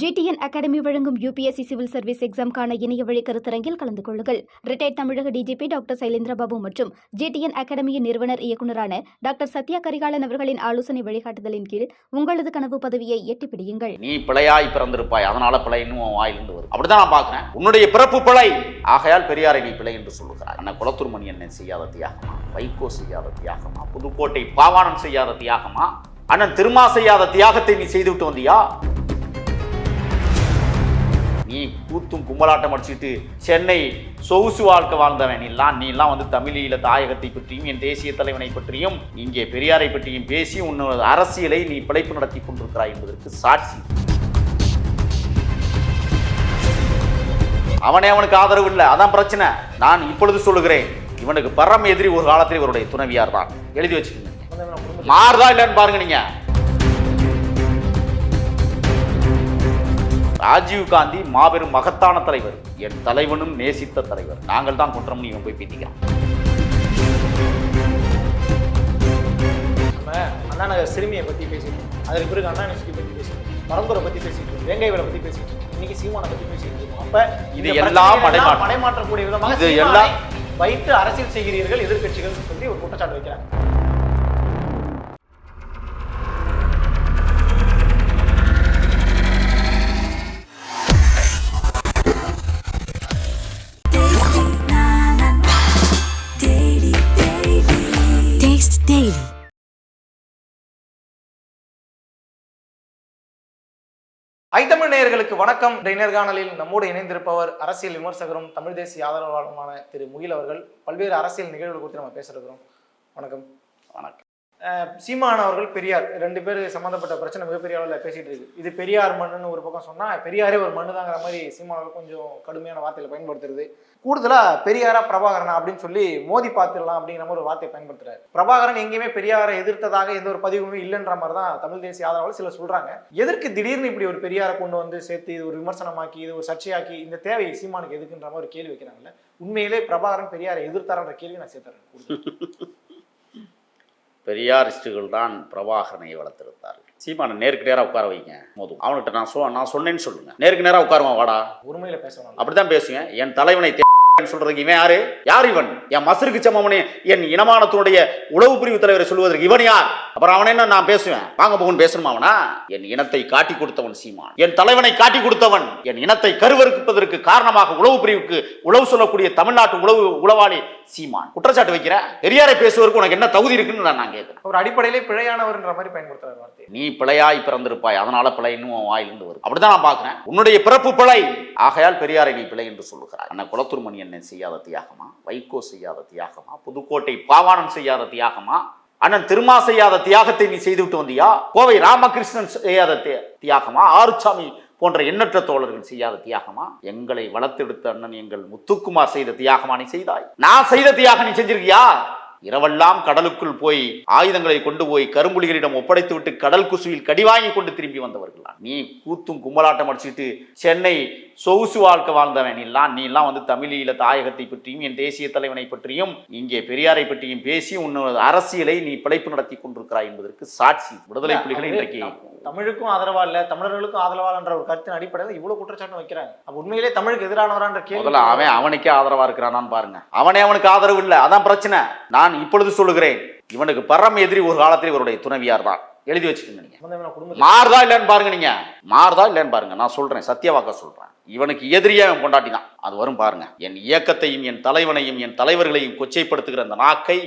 GTN academy வழங்கும் UPSC civil service எக்ஸாம்கான இணைய வழி கருத்தரங்கில் கலந்து கொள்ளுங்கள். ரிட்டையர்ட் தமிழக டிஜிபி டாக்டர் சைலேந்திரபாபு மற்றும் ஜிடிஎன் அகாடமியின் நிறுவனர் இயக்குநரான டாக்டர் சத்யா கரிகாலன் அவர்களின் ஆலோசனை வழிகாட்டுதலின் கீழ் உங்களது கனவு பதவியை எட்டிப்பிடியுங்கள் நீ பிழையாய் பிறந்திருப்பாய். அதனால பிழை இன்னும் வாயிலிருந்து வரும் அப்படிதான் நான் பார்க்கிறேன். உன்னுடைய பிறப்பு பிழை. ஆகையால் பெரியாரை நீ பிழை என்று சொல்லுகிறார் அண்ணன் குளத்தூர்மணி என்ன செய்யாத தியாகமா? வைகோ செய்யாத தியாகமா? புதுக்கோட்டை பாவாணம் செய்யாத தியாகமா? அண்ணன் திருமா செய்யாத தியாகத்தை நீ செய்துவிட்டு வந்தியா? நீ கூத்தும் கும்பலாட்டம் அடிச்சுட்டு சென்னை சொகுசு வாழ்க்கை வாழ்ந்தவன். நீலாம் நீலாம் வந்து தமிழீழ தாயகத்தை பற்றியும் என் தேசிய தலைவனை பற்றியும் இங்கே பெரியாரை பற்றியும் பேசி உன்னோட அரசியலை நீ பிழைப்பு நடத்தி கொண்டிருக்கிறாய் என்பதற்கு சாட்சி. அவனே அவனுக்கு ஆதரவு இல்லை. அதான் பிரச்சனை. நான் இப்பொழுது சொல்லுகிறேன். இவனுக்கு பரம் எதிரி ஒரு காலத்தில் இவருடைய துணைவியார் தான். எழுதி வச்சுக்கோங்க. மாறுதா இல்லைன்னு பாருங்க நீங்க. ராஜீவ் காந்தி மாபெரும் மகத்தான தலைவர். என் தலைவனும் நேசித்த தலைவர். நாங்கள் தான் குற்றம் இவன் போய் பேத்திக்கிறான் நம்ம அண்ணா நகர் சிறுமியை பற்றி பேசிட்டோம் அதற்கு பிறகு அண்ணா யூனிவர்சிட்டி பற்றி பேசிட்டோம் பரம்பரை பற்றி பேசிட்டு இருக்கோம் வேங்கை வேலை பற்றி பேசிட்டு இன்னைக்கு சீமானை பற்றி பேசிட்டு இருக்கோம். அப்ப இது எல்லாம். மடைமாற்றக்கூடிய விதமாக இது எல்லாம் வைத்து அரசியல் செய்கிறீர்கள் எதிர்க்கட்சிகள் சொல்லி ஒரு குற்றச்சாட்டு வைக்கிறாங்க. ஐத்தமிழ் நேயர்களுக்கு வணக்கம். இந்த நேர்காணலில் நம்மோடு இணைந்திருப்பவர் அரசியல் விமர்சகரும் தமிழ் தேசிய ஆதரவாளருமான திரு முகில் அவர்கள். பல்வேறு அரசியல் நிகழ்வுகள் குறித்து நம்ம பேச இருக்கிறோம். வணக்கம். வணக்கம். சீமான் அவர்கள் பெரியார் ரெண்டு பேர் சம்மந்தப்பட்ட பிரச்சனை மிகப்பெரிய அளவில் பேசிகிட்டு இருக்கு. இது பெரியார் மண்ணுன்னு ஒரு பக்கம் சொன்னால் பெரியாரே ஒரு மண்ணு தாங்கிற மாதிரி சீமான் கொஞ்சம் கடுமையான வார்த்தையில் பயன்படுத்துறது. கூடுதலாக பெரியாரா பிரபாகரனா அப்படின்னு சொல்லி மோதி பார்த்துடலாம் அப்படிங்கிற மாதிரி ஒரு வார்த்தையை பயன்படுத்துறாரு. பிரபாகரன் எங்கேயுமே பெரியாரை எதிர்த்ததாக எந்த ஒரு பதிவுமே இல்லைன்ற மாதிரி தான் தமிழ் தேசிய ஆதரவாளர் சிலர் சொல்கிறாங்க எதற்கு திடீர்னு இப்படி ஒரு பெரியாரை கொண்டு வந்து சேர்த்து இது ஒரு விமர்சனமாக்கி இது ஒரு சர்ச்சையாக்கி இந்த தேவை சீமானுக்கு எதுக்குன்ற மாதிரி ஒரு கேள்வி வைக்கிறாங்கல்ல. உண்மையிலே பிரபாகரன் பெரியாரை எதிர்த்தாரன்ற கேள்வி நான் சேர்த்துறேன். பெரியாரிஸ்டுகள் தான் பிரபாகரனை வளர்த்தெடுத்தார்கள் சீமான நேருக்கு நேரா உட்கார வைங்க மோதும் அவன்கிட்ட நான் சொ நான் சொன்னேன்னு சொல்லுங்க. நேருக்கு நேரா உட்காருவான் வாடா. உண்மையில பேசணும். அப்படித்தான் பேசுவேன். என் தலைவனை சொல்றதுக்கு இவன் யாரு? யார் இவன்? என் மசருக்கு சமமனே என் இனமானத்தினுடைய உளவு பிரிவு தலைவரை சொல்வதற்கு இவன் யார்? அப்புறம் அவன் நான் பேசுவேன்? வாங்க போகணும் பேசணுமா அவனா? என் இனத்தை காட்டி கொடுத்தவன் சீமான். என் தலைவனை காட்டி கொடுத்தவன். என் இனத்தை கருவறுப்பதற்கு காரணமாக உளவு பிரிவுக்கு உளவு சொல்லக்கூடிய தமிழ்நாட்டு உளவு உளவாளி சீமான். குற்றச்சாட்டு வைக்கிற? பெரியாரை பேசுவதற்கு உனக்கு என்ன தகுதி இருக்குன்னு நான் நான் கேட்கிறேன். ஒரு அடிப்படையிலே பிழையானவர்ன்ற மாதிரி பயன்படுத்துறாரு வார்த்தை. நீ பிழையாய் பிறந்திருப்பாய். அதனால பிழை இன்னும் வாயிலிருந்து வரும் அப்படிதான் நான் பார்க்கிறேன். உன்னுடைய பிறப்பு பிழை. ஆகையால் பெரியாரை நீ பிழை என்று சொல்லுகிறாய். அண்ணன் குளத்தூர்மணி என்ன செய்யாத தியாகமா? வைகோ செய்யாத தியாகமா? புதுக்கோட்டை பாவாணன் செய்யாத தியாகமா தியாகமா? அண்ணன் திருமா செய்யாத தியாகத்தை நீ செய்துவிட்டு வந்தியா? கோவை ராமகிருஷ்ணன் செய்யாத தியாகமா? ஆறுசாமி போன்ற எண்ணற்ற தோழர்கள் செய்யாத தியாகமா? எங்களை வளர்த்தெடுத்த அண்ணன் எங்கள் முத்துக்குமார் செய்த தியாகமா நீ செய்தாய். நான் செய்த தியாகம் நீ செஞ்சிருக்கியா? இரவெல்லாம் கடலுக்குள் போய் ஆயுதங்களை கொண்டு போய் கரும்புலிகளிடம் ஒப்படைத்து விட்டு கடல் குசுவில் கடி வாங்கி கொண்டு திரும்பி வந்தவர்களா? நீ கூத்தும் கும்பலாட்டம் அடிச்சுட்டு சென்னை சொகுசு வாழ்க்கை வாழ்ந்தவன். நீலாம் நீலாம் வந்து தமிழீழ தாயகத்தை பற்றியும் என் தேசிய தலைவனை பற்றியும் இங்கே பெரியாரை பற்றியும் பேசி உன்னோட அரசியலை நீ பிழைப்பு நடத்தி கொண்டிருக்கிறாய் என்பதற்கு சாட்சி. விடுதலை புலிகள் இன்றைக்கு தம்- தமிழுக்கும் ஆதரவா இல்ல தமிழர்களுக்கும் ஆதரவா என்ற ஒரு கருத்தின் அடிப்படையில் இவ்வளவு குற்றச்சாட்டு வைக்கிறாங்க. அப்ப உண்மையிலே தமிழுக்கு எதிரானவரான்ற கேள்வி அவன் அவனுக்கே ஆதரவா இருக்கிறானான்னு பாருங்க. அவனே அவனுக்கு ஆதரவு இல்லை. அதான் பிரச்சனை. நான் இப்பொழுது சொல்லுகிறேன் இவனுக்கு பரம் எதிரி ஒரு காலத்தில் இவருடைய துணைவியார் தான். எழுதி வச்சுக்கோங்க நீங்க. மாறுதா இல்லைன்னு பாருங்க நீங்க. மாறுதா இல்லைன்னு பாருங்க. நான் சொல்றேன் சத்தியவாக்க சொல்றேன். இவனுக்கு எதிரியா அவன் கொண்டாட்டி தான். அது வரும் பாருங்க. என் இயக்கத்தையும் என் தலைவனையும் என் தலைவர்களையும் கொச்சைப்படுத்துகிற அந்த நாக்கை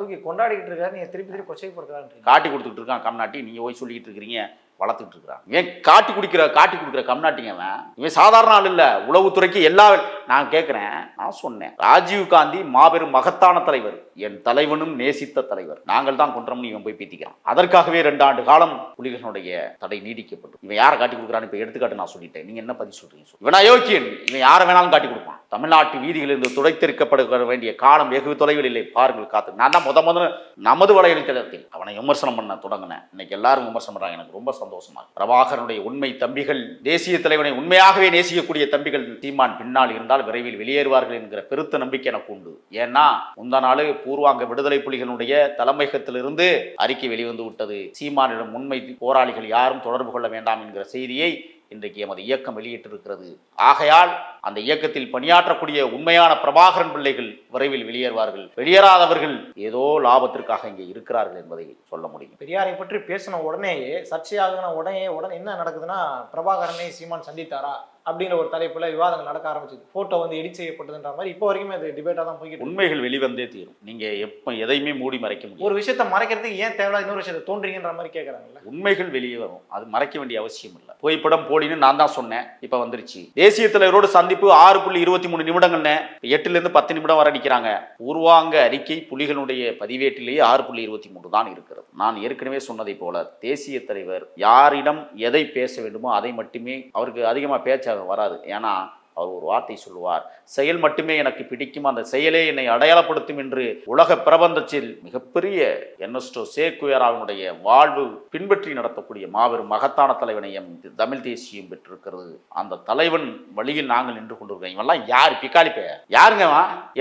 தூக்கி கொண்டாடிக்கிட்டு இருக்காரு நீங்க திருப்பி திருப்பி கொச்சைப்படுத்துறாரு காட்டி கொடுத்துட்டு இருக்கான் கம்நாட்டி. நீங்க போய் சொல்லிக்கிட்டு இருக்கிறீங்க. வளர்த்துக்கிட்டு இருக்கிறான் இவன் காட்டி குடிக்கிற காட்டி கொடுக்குற கம்நாட்டிங்கவன் இவன் சாதாரண ஆள் இல்லை. உளவுத்துறைக்கு எல்லா நான் கேட்குறேன் நான் சொன்னேன். ராஜீவ் காந்தி மாபெரும் மகத்தான தலைவர். என் தலைவனும் நேசித்த தலைவர். நாங்கள் தான் குன்றம்னு இவன் போய் பேத்திக்கிறான். அதற்காகவே ரெண்டு ஆண்டு காலம் புலிகளுடைய தடை நீடிக்கப்பட்டு இவன் யாரை காட்டி கொடுக்குறான்னு இப்போ எடுத்துக்காட்டு நான் சொல்லிட்டேன். நீங்க என்ன பதில் சொல்றீங்க இவன் அயோக்கியன். இவன் யாரை வேணாலும் காட்டி கொடுப்பான். தமிழ்நாட்டு வீதிகளிலிருந்து துடைத்திருக்கப்பட வேண்டிய காலம் வெகு தொலைவில் இல்லை. பாருங்கள் காத்து. நான் தான் முத முதல்ல நமது வலையளித்தளத்தில் அவனை விமர்சனம் பண்ண தொடங்கினேன். இன்னைக்கு எல்லாரும் விமர்சனம் பண்ணுறாங்க எனக்கு ரொம்ப சந்தோஷம். இருக்கு. பிரபாகரனுடைய உண்மை தம்பிகள் தேசிய தலைவனை உண்மையாகவே நேசிக்கக்கூடிய தம்பிகள் சீமான் பின்னால் இருந்தால் விரைவில் வெளியேறுவார்கள் என்கிற பெருத்த நம்பிக்கை எனக்கு உண்டு. ஏன்னா முந்தா நாள் பூர்வாங்க விடுதலை புலிகளுடைய தலைமையகத்திலிருந்து அறிக்கை வெளிவந்து விட்டது. சீமானிடம் உண்மை போராளிகள் யாரும் தொடர்பு கொள்ள வேண்டாம் என்கிற செய்தியை இன்றைக்கு எமது இயக்கம் வெளியிட்டிருக்கிறது. ஆகையால் அந்த இயக்கத்தில் பணியாற்றக்கூடிய உண்மையான பிரபாகரன் பிள்ளைகள் விரைவில் வெளியேறுவார்கள். வெளியேறாதவர்கள் ஏதோ லாபத்திற்காக இங்கே இருக்கிறார்கள் என்பதை சொல்ல முடியும். பெரியாரை பற்றி பேசின உடனேயே சர்ச்சையாகின உடனே உடனே என்ன நடக்குதுன்னா பிரபாகரனை சீமான் சந்தித்தாரா? அப்படிங்கிற ஒரு தலைப்புல விவாதங்கள் நடக்க ஆரம்பிச்சது. போட்டோ வந்து எடிட் செய்யப்பட்டதுன்ற மாதிரி இப்போ வரைக்குமே அது டிபேட்டா தான் போய்கிட்டு. உண்மைகள் வெளிவந்தே தீரும். நீங்க எப்ப எதையுமே மூடி மறைக்க முடியும் ஒரு விஷயத்தை மறைக்கிறதுக்கு ஏன் தேவையில்லாத இன்னொரு விஷயத்தை தோன்றீங்கன்ற மாதிரி கேட்கறாங்கல்ல உண்மைகள் வெளியே வரும். அது மறைக்க வேண்டிய அவசியம் இல்லை. புகைப்படம் போலின்னு நான் தான் சொன்னேன். இப்ப வந்துருச்சு. தேசிய தலைவரோடு சந்திப்பு ஆறு புள்ளி இருபத்தி மூணு நிமிடங்கள்னு எட்டுல இருந்து பத்து நிமிடம் வர நிக்கிறாங்க உருவாங்க அறிக்கை புலிகளுடைய பதிவேட்டிலேயே ஆறு புள்ளி இருபத்தி மூணு தான் இருக்கிறது. நான் ஏற்கனவே சொன்னதை போல தேசிய தலைவர் யாரிடம் எதை பேச வேண்டுமோ அதை மட்டுமே அவருக்கு அதிகமா பேச்ச வராது. ஏன்னா அவர் ஒரு வார்த்தை சொல்லுவார் செயல் மட்டுமே எனக்கு பிடிக்கும் அந்த செயலே என்னை அடையாளப்படுத்தும் என்று உலக பிரபந்தத்தில் மிகப்பெரிய என்எஸ்டோ சேக்குயராவினுடைய வாழ்வு பின்பற்றி நடத்தக்கூடிய மாபெரும் மகத்தான தலைவனையும் தமிழ் தேசியம் பெற்றிருக்கிறது. அந்த தலைவன் வழியில் நாங்கள் நின்று கொண்டிருக்கோம் இவெல்லாம் யார்? பிக்காலி பெயர். யாருங்க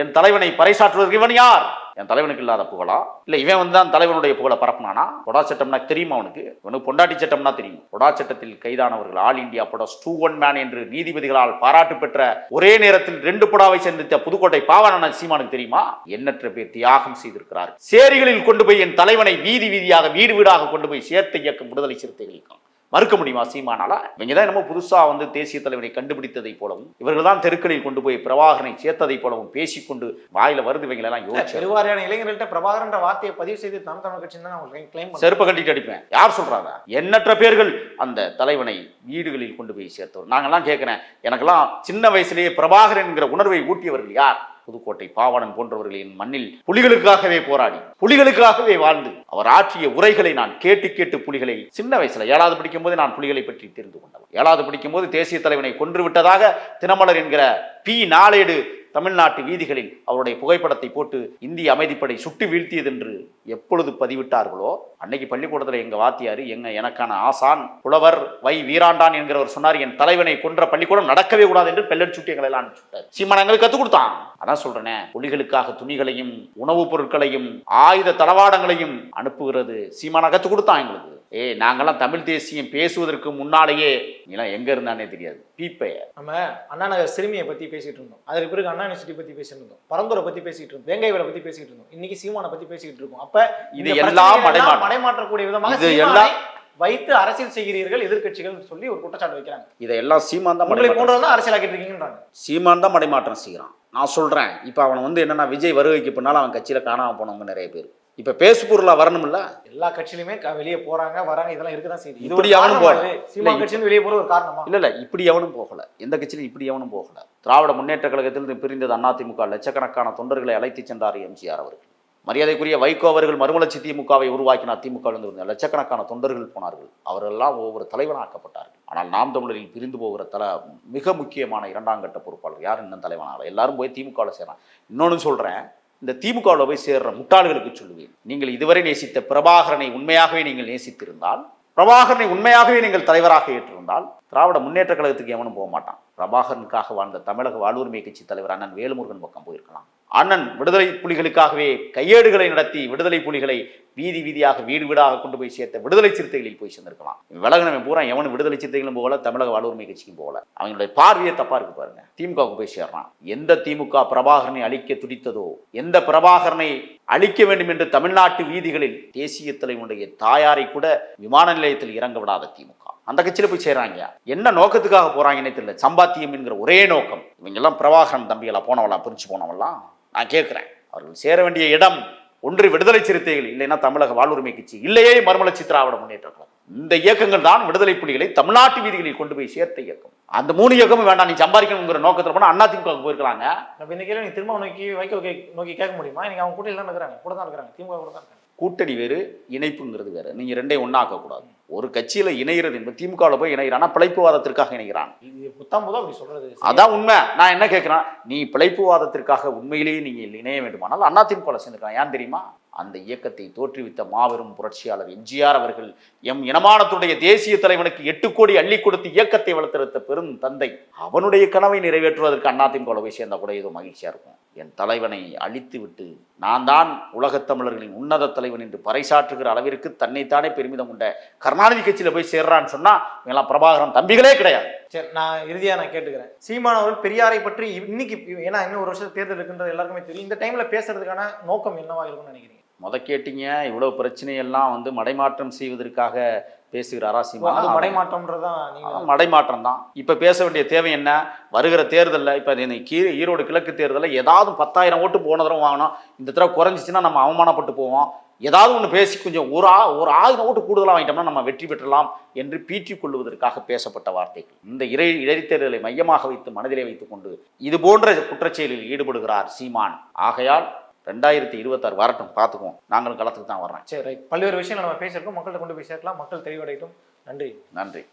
என் தலைவனை பறைசாற்றுவதற்கு இவன் யார்? என் தலைவனுக்கு இல்லாத புகழா? இல்ல இவன் வந்து தான் தலைவனுடைய புகழை பரப்புனானா? பொடா சட்டம்னா தெரியுமா அவனுக்கு இவனுக்கு பொண்டாட்டி சட்டம்னா தெரியும். பொடா சட்டத்தில் கைதானவர்கள் ஆல் இந்தியா பொடாஸ் ஸ்டூ ஒன் மேன் என்று நீதிபதிகளால் பாராட்டு பெற்ற ஒரே நேரத்தில் ரெண்டு புடாவை சந்தித்த புதுக்கோட்டை பாவான சீமானுக்கு தெரியுமா? எண்ணற்ற பேர் தியாகம் செய்திருக்கிறார் சேரிகளில் கொண்டு போய் என் தலைவனை வீதி வீதியாக வீடு வீடாக கொண்டு போய் சேர்த்த இயக்கம் விடுதலை சிறுத்தைகள் மறுக்க முடியுமா சீமானால? இவங்க தான் என்னமோ புதுசா வந்து தேசிய தலைவனை கண்டுபிடித்ததை போலவும் இவர்கள் தான் தெருக்களில் கொண்டு போய் பிரபாகரனை சேர்த்ததை போலவும் பேசிக்கொண்டு வாயில வருது இவங்களெல்லாம் யோசிச்சு. பெருவாரியான இளைஞர்கள்ட்ட பிரபாகரன்ற வார்த்தையை பதிவு செய்து நாம் தமிழ் கட்சி தான் அவங்க கிளைம் செருப்ப கட்டிட்டு அடிப்பேன். யார் சொல்றாங்க? எண்ணற்ற பேர்கள் அந்த தலைவனை வீடுகளில் கொண்டு போய் சேர்த்தவர். நாங்கெல்லாம் கேட்கிறேன் எனக்கெல்லாம் சின்ன வயசுலேயே பிரபாகரன் என்கிற உணர்வை ஊட்டியவர்கள் யார்? புதுக்கோட்டை பாவனன் போன்றவர்களின் மண்ணில் புலிகளுக்காகவே போராடி புலிகளுக்காகவே வாழ்ந்து அவர் ஆற்றிய உரைகளை நான் கேட்டு கேட்டு புலிகளை சின்ன வயசுல ஏழாவது படிக்கும் போது நான் புலிகளை பற்றி தெரிந்து கொண்டவன். ஏழாவது படிக்கும் போது தேசிய தலைவனை கொன்று விட்டதாக தினமலர் என்கிற பி நாளேடு தமிழ்நாட்டு வீதிகளில் அவருடைய புகைப்படத்தை போட்டு இந்திய அமைதிப்படை சுட்டு வீழ்த்தியது என்று எப்பொழுது பதிவிட்டார்களோ அன்னைக்கு பள்ளிக்கூடத்தில் எங்க வாத்தியார் எங்க எனக்கான ஆசான் புலவர் வை வீராண்டான் என்கிறவர் சொன்னார் என் தலைவனை கொன்ற பள்ளிக்கூடம் நடக்கவே கூடாது என்று பெல்லட் சுட்டி எங்களை எல்லாம் சுட்டார் சீமான் எங்களுக்கு கற்றுக் கொடுத்தான். அதான் சொல்றேனே புலிகளுக்காக துணிகளையும் உணவுப் பொருட்களையும் ஆயுத தளவாடங்களையும் அனுப்புகிறது சீமானா கற்றுக் கொடுத்தான் எங்களுக்கு. ஏய் நாங்கெல்லாம் தமிழ் தேசியம் பேசுவதற்கு முன்னாலேயே நீலாம் எங்க இருந்தானே தெரியாது. பீப்பைய. நம்ம அண்ணா நகர் சிறுமியை பத்தி பேசிட்டு இருந்தோம். அதுக்கு பிறகு அண்ணா யூனிவர்சிட்டி பத்தி பேசிட்டு இருந்தோம். பரந்தூரை பத்தி பேசிட்டு இருந்தோம். வேங்கை வேலை பத்தி பேசிட்டு இருந்தோம். இன்னைக்கு சீமானை பத்தி பேசிட்டு இருக்கோம். அப்ப இது எல்லாம். மடைமாற்றக்கூடிய விதமாக இது எல்லாம் வைத்து அரசியல் செய்கிறீர்கள் எதிர்க்கட்சிகள் சொல்லி ஒரு குற்றச்சாட்டு வைக்கிறாங்க. இதையெல்லாம் சீமான் தான் உங்களை மடைமாற்றம் போன்றவங்க தான் அரசியலாக்கிட்டு இருக்கீங்கன்றாங்க. சீமான் தான் மடைமாற்றம் செய்கிறான். நான் சொல்றேன். இப்போ அவன் வந்து என்னன்னா விஜய் வருகைக்கு பின்னால் அவன் கட்சியில காணாம போனவங்க நிறைய பேர். இப்போ பேசு பொருளா வரணும்ல? எல்லா கட்சியிலுமே வெளியே போறாங்க வராங்க இதெல்லாம் இருக்குதான் செய்யுது. இப்படி அவனும் இல்ல, கட்சியில வெளியே போறது ஒரு காரணமா? இல்ல இல்ல இப்படி எவனும் போகல. எந்த கட்சியிலும் இப்படி எவனும் போகல. திராவிட முன்னேற்ற கழகத்திலிருந்து பிரிந்தது அதிமுக. லட்சக்கணக்கான தொண்டர்களை அழைத்து சென்றார் எம்ஜிஆர் அவர்கள். மரியாதைக்குரிய வைகோ அவர்கள் மறுமலர்ச்சி திமுகவை உருவாக்கினார். திமுக இருந்து லட்சக்கணக்கான தொண்டர்கள் போனார்கள். அவரெல்லாம் ஒவ்வொரு தலைவனாக்கப்பட்டார்கள். ஆனால் நாம் தமிழரில் பிரிந்து போகிற தல மிக முக்கியமான இரண்டாம் கட்ட பொறுப்பாளர் யார்? இன்னும் தலைவனாக எல்லாரும் போய் திமுகவில் சேரான் இன்னொன்னு சொல்றேன். இந்த திமுகவில் போய் சேர்ற முட்டாள்களுக்கு சொல்லுவேன். நீங்கள் இதுவரை நேசித்த பிரபாகரனை உண்மையாகவே நீங்கள் நேசித்திருந்தால் பிரபாகரனை உண்மையாகவே நீங்கள் தலைவராக ஏற்றிருந்தால் திராவிட முன்னேற்ற கழகத்துக்கு எவனும் போக மாட்டான். பிரபாகரனுக்காக வாழ்ந்த தமிழக வாழ்வுரிமை கட்சி தலைவர் அண்ணன் வேலுமுருகன் பக்கம் போயிருக்கலாம். அண்ணன் விடுதலை புலிகளுக்காகவே கையேடுகளை நடத்தி விடுதலை புலிகளை வீதி வீதியாக வீடு வீடாக கொண்டு போய் சேர்த்த விடுதலை சிறுத்தைகளில் போய் சேர்ந்திருக்கலாம். விலகினவன் பூரா எவனும் விடுதலை சிறுத்தைகளும் போகல தமிழக வாழ்வுரிமை கட்சிக்கும் போகல. அவங்களுடைய பார்வையே தப்பா இருக்கு பாருங்க. திமுகவுக்கு போய் சேர்றான். எந்த திமுக பிரபாகரனை அழிக்க துடித்ததோ எந்த பிரபாகரனை அழிக்க வேண்டும் என்று தமிழ்நாட்டு வீதிகளில் தேசிய தலைவனுடைய தாயாரை கூட விமான நிலையத்தில் இறங்க விடாத திமுக. அந்த கட்சியில போய் சேர்றாங்க என்ன நோக்கத்துக்காக போறாங்கன்னே தெரியல. சம்பாத்தியம் என்கிற ஒரே நோக்கம். இவங்க எல்லாம் பிரபாகரன் தம்பிகளா போனவெல்லாம் பிரிச்சு போனவெல்லாம் நான் கேட்கிறேன். அவர்கள் சேர வேண்டிய இடம் ஒன்று விடுதலை சிறுத்தைகள் இல்லைன்னா தமிழக வாழ்வுரிமை கட்சி. இல்லையே மறுமலர்ச்சி திராவிட முன்னேற்ற கழகம் இந்த இயக்கங்கள் தான் விடுதலை புலிகளை தமிழ்நாட்டு வீதிகளில் கொண்டு போய் சேர்த்த இயக்கம். அந்த மூணு இயக்கமும் வேண்டாம் நீ சம்பாதிக்கணுங்கிற நோக்கத்தில் போனா அண்ணா திமுக போயிருக்கலாங்க. அப்ப இந்த கேள்வி நீ திரும்ப நோக்கி வைக்க நோக்கி கேட்க முடியுமா? நீங்க அவங்க கூட்டணியில் தான் இருக்கிறாங்க. கூட தான் இருக்கிறாங்க. திமுக கூட தான் இருக்காங்க. கூட்டணி வேறு இணைப்புங்கிறது வேறு. நீங்க ரெண்டையும் ஒண்ணாக்க கூடாது ஒரு கட்சியில இணைகிறது என்பது திமுகவில் போய் இணைகிறானா. பிழைப்புவாதத்திற்காக இணைகிறான். சொல்றது அதான் உண்மை. நான் என்ன கேட்கிறேன் நீ பிழைப்புவாதத்திற்காக உண்மையிலேயே நீங்கள் இணைய வேண்டுமானால் அண்ணா திமுக சேர்ந்துக்கலாம். ஏன் தெரியுமா? அந்த இயக்கத்தை தோற்றுவித்த மாபெரும் புரட்சியாளர் எம்ஜிஆர் அவர்கள் எம் இனமானத்துடைய தேசிய தலைவனுக்கு எட்டு கோடி அள்ளி கொடுத்து இயக்கத்தை வளர்த்தெடுத்த பெரும் தந்தை. அவனுடைய கனவை நிறைவேற்றுவதற்கு அண்ணாத்தின் திமுக சேர்ந்த கூட ஏதோ மகிழ்ச்சியா இருக்கும். என் தலைவனை அழித்து விட்டு நான் தான் உலகத் தமிழர்களின் உன்னத தலைவன் என்று பறைசாற்றுகிற அளவிற்கு தன்னைத்தானே பெருமிதம் கொண்ட கருணாநிதி கட்சியில போய் சேர்றான்னு சொன்னா இவங்கெல்லாம் பிரபாகரன் தம்பிகளே கிடையாது. சரி நான் இறுதியா நான் கேட்டுக்கிறேன். சீமான் அவர்கள் பெரியாரை பற்றி இன்னைக்கு ஏன்னா இன்னும் ஒரு வருஷம் தேர்தல் இருக்குன்றது எல்லாருக்குமே தெரியும். இந்த டைம்ல பேசுறதுக்கான நோக்கம் என்னவா இருக்கும்னு நினைக்கிறீங்க? முத கேட்டீங்க இவ்வளவு பிரச்சனையெல்லாம் வந்து மடைமாற்றம் செய்வதற்காக பேசுகிறாரா அது சீமான் மடைமாற்றம்ன்றதான் மடைமாற்றம் தான் இப்ப பேச வேண்டிய தேவை என்ன? வருகிற தேர்தலில் இப்ப கீ- ஈரோடு கிழக்கு தேர்தலில் ஏதாவது பத்தாயிரம் ஓட்டு போன தடவை வாங்கினோம். இந்த தடவை குறைஞ்சிச்சுன்னா நம்ம அவமானப்பட்டு போவோம். ஏதாவது ஒன்று பேசி கொஞ்சம் ஒரு ஆ ஒரு ஆயிரம் ஓட்டு கூடுதலாக வாங்கிட்டோம்னா நம்ம வெற்றி பெற்றலாம் என்று பீற்றிக் கொள்வதற்காக பேசப்பட்ட வார்த்தைகள். இந்த இறை இடைத்தேர்தலை மையமாக வைத்து மனதிலே வைத்துக் கொண்டு இது போன்ற குற்றச்செயலில் ஈடுபடுகிறார் சீமான். ஆகையால் ரெண்டாயிரத்தி இருபத்தாறு வரட்டும் பார்த்துக்குவோம். நாங்களும் களத்துக்கு தான் வர்றேன். சரி ரைட் பல்வேறு விஷயங்கள் நம்ம பேசியிருக்கோம். மக்கள்கிட்ட கொண்டு போய் சேர்க்கலாம். மக்கள் தெளிவடையட்டும். நன்றி. நன்றி.